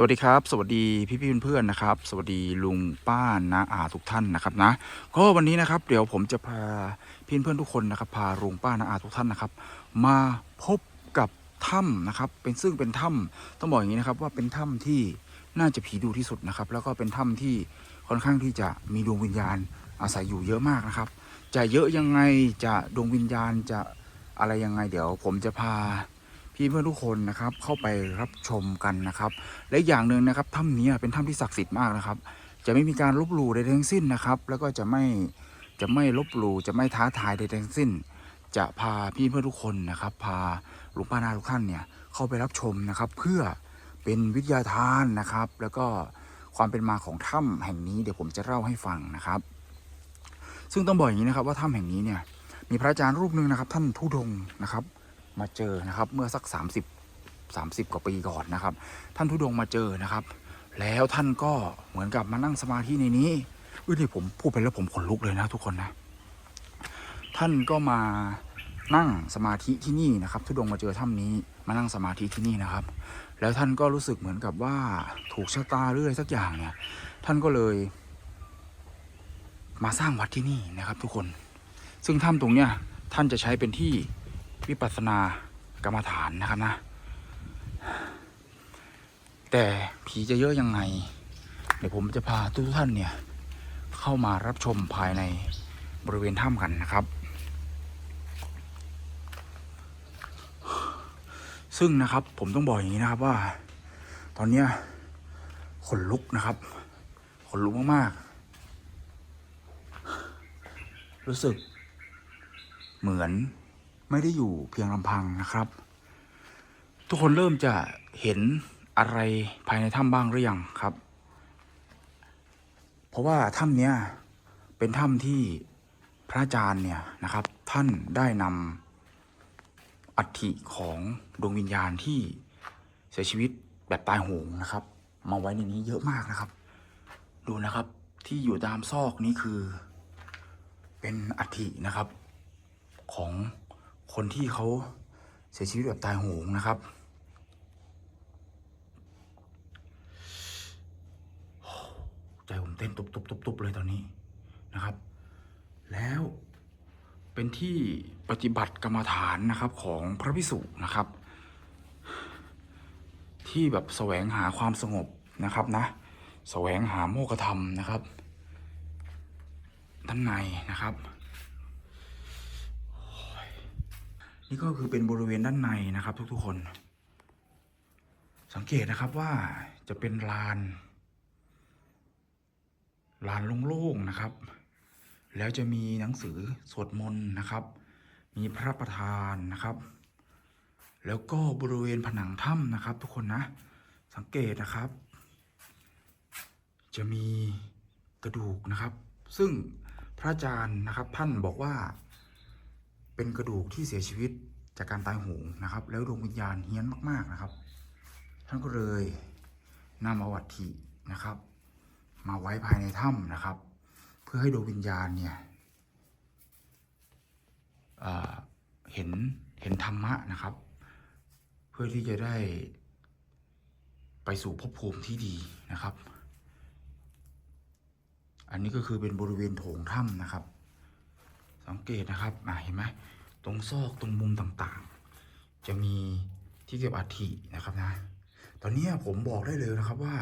สวัสดีครับ สวัสดีพี่พี่เพื่อนๆนะครับ สวัสดีลุงป้านาอาทุกท่านนะครับนะก็วันนี้นะครับ เดี๋ยวผมจะพาพี่เพื่อนทุกคนนะครับ พาลุงป้านาอาทุกท่านนะครับ มาพบกับถ้ำนะครับ เป็นซึ่งเป็นถ้ำต้องบอกอย่างนี้นะครับ ว่าเป็นถ้ำที่น่าจะผีดูที่สุดนะครับ แล้วก็เป็นถ้ำที่ค่อนข้างที่จะมีดวงวิญญาณอาศัยอยู่เยอะมากนะครับ จะเยอะยังไงจะดวงวิญญาณจะอะไรยังไง เดี๋ยว ผมจะพา พี่เพื่อนทุกคนนะครับเข้าไปรับชมกันนะครับ และอย่างหนึ่งนะครับถ้ำนี้เป็นถ้ำที่ศักดิ์สิทธิ์มากนะครับ จะไม่มีการลบหลู่ใดทั้งสิ้นนะครับ แล้วก็จะไม่จะไม่ลบหลู่จะไม่ท้าทายใดทั้งสิ้น จะพาพี่เพื่อนทุกคนนะครับ พาหลวงป้านาทุกท่านเนี่ยเข้าไปรับชมนะครับ เพื่อเป็นวิทยาทานนะครับ แล้วก็ความเป็นมาของถ้ำแห่งนี้เดี๋ยวผมจะเล่าให้ฟังนะครับ ซึ่งต้องบอกอย่างนี้นะครับว่าถ้ำแห่งนี้เนี่ยมีพระอาจารย์รูปหนึ่งนะครับ ท่านทุดงนะครับ มาเจอนะครับ เมื่อสัก 30 30 กว่าปีก่อนนะครับ ท่านทุดงมาเจอนะครับ แล้วท่านก็เหมือนกับมานั่งสมาธิในนี้อุ้ยนี่ผมพูดไปแล้วผมขนลุกเลยนะทุกคนนะ ท่านก็มานั่งสมาธิที่นี่นะครับ ทุดงมาเจอถ้ำนี้มานั่งสมาธิที่นี่นะครับ แล้วท่านก็รู้สึกเหมือนกับว่าถูกชะตาหรืออะไรสักอย่างเนี่ย ท่านก็เลย มาสร้างวัดที่นี่นะครับ ทุกคน ซึ่งถ้ำตรงเนี้ยท่านจะใช้เป็นที่ วิปัสสนากรรมฐานนะครับนะ แต่ผีจะเยอะยังไง เดี๋ยวผมจะพาทุกท่านเนี่ยเข้ามารับชมภายในบริเวณถ้ำกันนะครับ ซึ่งนะครับผมต้องบอกอย่างนี้นะครับว่า ตอนเนี้ยขนลุกนะครับขนลุกมากๆ รู้สึกเหมือน ไม่ได้อยู่เพียงลำพังนะครับ ทุกคนเริ่มจะเห็นอะไรภายในถ้ำบ้างหรือยังครับ เพราะว่าถ้ำเนี้ยเป็นถ้ำที่พระอาจารย์เนี่ยนะครับ ท่านได้นำอัฐิของดวงวิญญาณที่เสียชีวิตแบบตายโหงนะครับ มาไว้ในนี้เยอะมากนะครับ ดูนะครับที่อยู่ตามซอกนี้คือ เป็นอัฐินะครับของ คนที่เขาเสียชีวิตแบบตายโหงนะครับ ใจผมเต้นตุบตุบตุบตุบเลยตอนนี้นะครับ แล้วเป็นที่ปฏิบัติกรรมฐานนะครับของพระพิสุนะครับ ที่แบบแสวงหาความสงบนะครับนะแสวงหาโมกธรรมนะครับด้านในนะครับ นี่ก็คือเป็นบริเวณด้านในนะครับ ทุกๆคน สังเกตนะครับว่าจะเป็นลานลานโล่งๆนะครับ แล้วจะมีหนังสือสวดมนต์นะครับ มีพระประธานนะครับ แล้วก็บริเวณผนังถ้ำนะครับ ทุกคนนะ สังเกตนะครับ จะมีกระดูกนะครับ ซึ่งพระอาจารย์นะครับท่านบอกว่า เป็นกระดูกที่เสียชีวิตจากการตายโหงนะครับ แล้วดวงวิญญาณเฮี้ยนมาก ๆนะครับ ท่านก็เลยนำอวัตถินะครับ มาไว้ภายในถ้ำนะครับ เพื่อให้ดวงวิญญาณเนี่ยเอ่อเห็นเห็นธรรมะนะครับ เพื่อที่จะได้ไปสู่ภพภูมิที่ดีนะครับ อันนี้ก็คือเป็นบริเวณโถงถ้ำนะครับ สังเกตนะครับเห็นไหมตรงซอกตรงมุมต่างๆ จะมีที่เก็บอัฐินะครับนะ ตอนนี้ผมบอกได้เลยนะครับว่า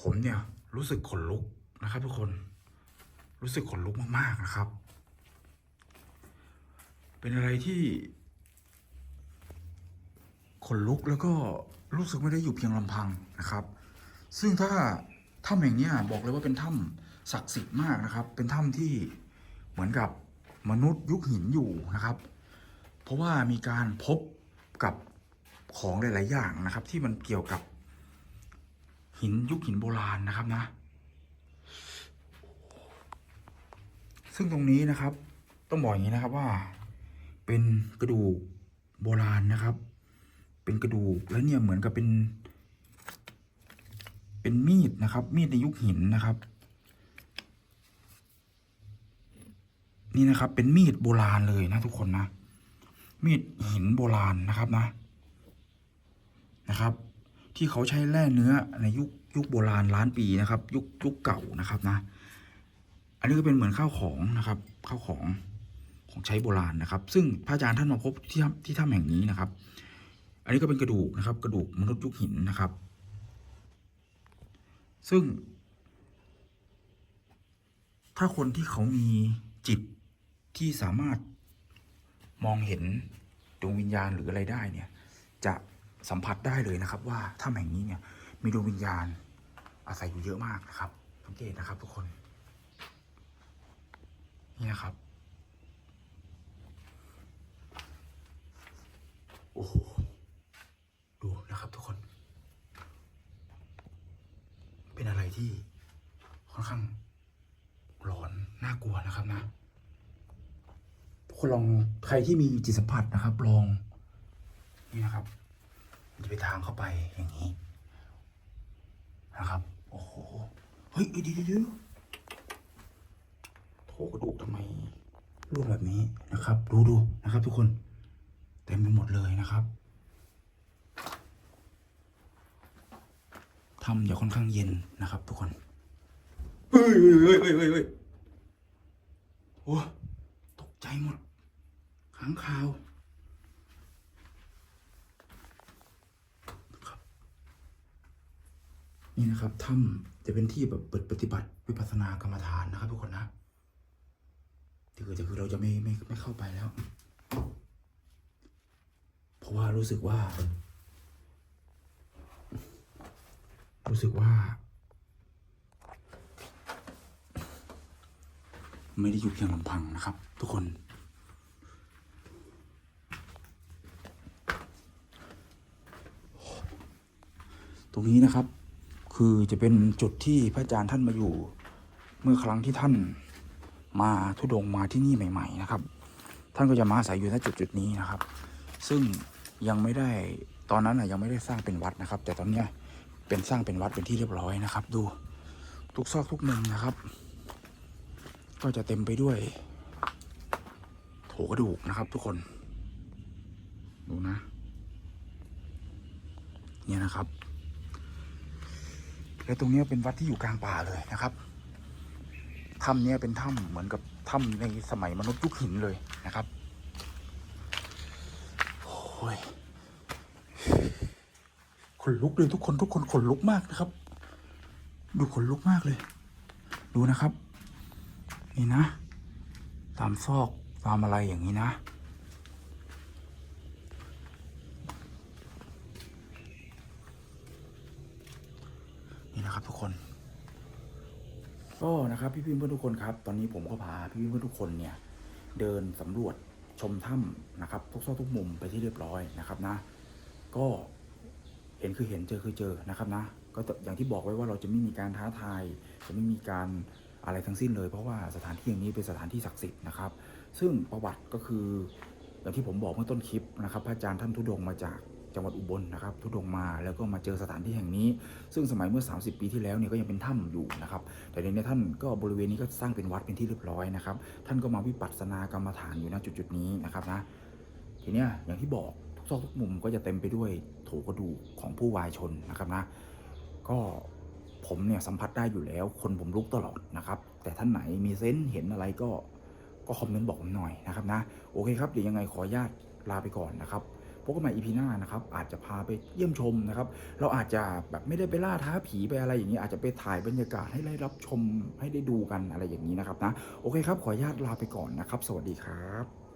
ผมเนี่ยรู้สึกขนลุกนะครับ ทุกคนรู้สึกขนลุกมากๆนะครับ เป็นอะไรที่ขนลุกแล้วก็รู้สึกไม่ได้อยู่เพียงลำพังนะครับ ซึ่งถ้าถ้ำแห่งนี้บอกเลยว่าเป็นถ้ำศักดิ์สิทธิ์มากนะครับ เป็นถ้ำที่ เหมือนกับมนุษย์ยุคหินอยู่นะครับ เพราะว่ามีการพบกับของหลาย ๆ อย่างนะครับ ที่มันเกี่ยวกับ หินยุคหินโบราณนะครับนะ ซึ่งตรงนี้นะครับ ต้องบอกอย่างนี้นะครับว่า เป็นกระดูกโบราณนะครับ เป็นกระดูกแล้วเนี่ยเหมือนกับเป็น เป็นมีดนะครับ มีดในยุคหินนะครับ นี่นะครับ เป็นมีดโบราณเลยนะทุกคนนะ มีดหินโบราณนะครับนะ นะครับ ที่เขาใช้แร่เนื้อในยุคยุคโบราณล้านปีนะครับ ยุคยุคเก่านะครับนะ อันนี้ก็เป็นเหมือนข้าวของนะครับข้าวของของใช้โบราณนะครับ ซึ่งพระอาจารย์ท่านมาพบที่ที่ถ้ำแห่งนี้นะครับ อันนี้ก็เป็นกระดูกนะครับ กระดูกมนุษย์ยุคหินนะครับ ซึ่งถ้าคนที่เขามีจิต ที่สามารถมองเห็นดวงวิญญาณหรืออะไรได้เนี่ยจะสัมผัสได้เลยนะครับ ว่าถ้ำแห่งนี้เนี่ยมีดวงวิญญาณอาศัยอยู่เยอะมากนะครับ สังเกตนะครับทุกคนนี่นะครับโอ้โหดูนะครับทุกคน เป็นอะไรที่ค่อนข้างหลอนน่ากลัวนะครับนะ คนลองใครที่มีจิตสัมผัสนะครับ ลอง นี่นะครับจะไปทางเข้าไปอย่างนี้ นะครับ โอ้โห เฮ้ยดีดีดีโถกระดูกทำไมร่วงแบบนี้นะครับ ดูดูนะครับ ทุกคนเต็มไปหมดเลยนะครับทำอย่าค่อนข้างเย็นนะครับ ทุกคนเฮ้ยเฮ้ยเฮ้ยเฮ้ยเฮ้ยโอ้ตกใจหมด ค้างคาวนี่นะครับถ้ำจะเป็นที่แบบเปิดปฏิบัติวิปัสสนากรรมฐานนะครับทุกคนนะที่คือจะคือเราจะไม่ไม่ไม่เข้าไปแล้ว เพราะว่ารู้สึกว่า รู้สึกว่าไม่ได้อยู่เพียงลำพังนะครับ ทุกคน รงนี้นะครับ คือจะเป็นจุดที่พระอาจารย์ท่านมาอยู่ เมื่อครั้งที่ท่านมาทุดงมาที่นี่ใหม่ ๆ นะครับ ท่านก็จะมาอาศัยอยู่ณจุดจุดนี้นะครับ ซึ่งยังไม่ได้ตอนนั้นนะยังไม่ได้สร้างเป็นวัดนะครับ แต่ตอนเนี้ยเป็นสร้างเป็นวัดเป็นที่เรียบร้อยนะครับ ดูทุกซอกทุกมุมนะครับ ก็จะเต็มไปด้วย โถกระดูกนะครับ ทุกคน ดูนะ เนี่ยนะครับ แล้วตรงนี้เป็นวัดที่อยู่กลางป่าเลยนะครับถ้ำนี้เป็นถ้ำเหมือนกับถ้ำในสมัยมนุษย์ยุคหินเลยนะครับโอ้ยขนลุกเลยทุกคนทุกคนขนลุกมากนะครับ ดูขนลุกมากเลย ดูนะครับ นี่นะ ตามซอกตามอะไรอย่างนี้นะ นะครับ ทุกคนก็นะครับพี่ๆเพื่อนทุกคนครับ ตอนนี้ผมก็พาพี่ๆเพื่อนทุกคนเนี่ย เดินสำรวจชมถ้ำนะครับ ทุกซอกทุกมุมไปที่เรียบร้อยนะครับนะ ก็เห็นคือเห็นเจอคือเจอนะครับนะ ก็อย่างที่บอกไว้ว่าเราจะไม่มีการท้าทาย จะไม่มีการอะไรทั้งสิ้นเลย เพราะว่าสถานที่อย่างนี้เป็นสถานที่ศักดิ์สิทธิ์นะครับ ซึ่งประวัติก็คืออย่างที่ผมบอกเมื่อต้นคลิปนะครับ พระอาจารย์ท่านทุดงมาจาก จังหวัดอุบลนะครับ ทุดงมาแล้วก็มาเจอสถานที่แห่งนี้ ซึ่งสมัยเมื่อ 30 ปีที่แล้วเนี่ยก็ยังเป็นถ้ำอยู่นะครับ แต่ในนี้ท่านก็บริเวณนี้ก็สร้างเป็นวัดเป็นที่เรียบร้อยนะครับ ท่านก็มาวิปัสสนากรรมฐานอยู่ณจุดๆนี้นะครับนะทีเนี้ยอย่างที่บอกทุกซอกทุกมุมก็จะเต็มไปด้วยโถกระดูกของผู้วายชนนะครับนะก็ผมเนี่ยสัมผัสได้อยู่แล้ว คนผมลุกตลอดนะครับ แต่ท่านไหนมีเซนส์เห็นอะไรก็ก็คอมเมนต์บอกผมหน่อยนะครับนะ โอเคครับ เดี๋ยวยังไงขออนุญาตลาไปก่อนนะครับ พบกันใหม่อีพีหน้านะครับอาจจะพาไปเยี่ยมชมนะครับ เราอาจจะแบบไม่ได้ไปล่าท้าผีไปอะไรอย่างนี้ อาจจะไปถ่ายบรรยากาศให้ได้รับชมให้ได้ดูกันอะไรอย่างนี้นะครับนะโอเคครับขออนุญาตลาไปก่อนนะครับ สวัสดีครับ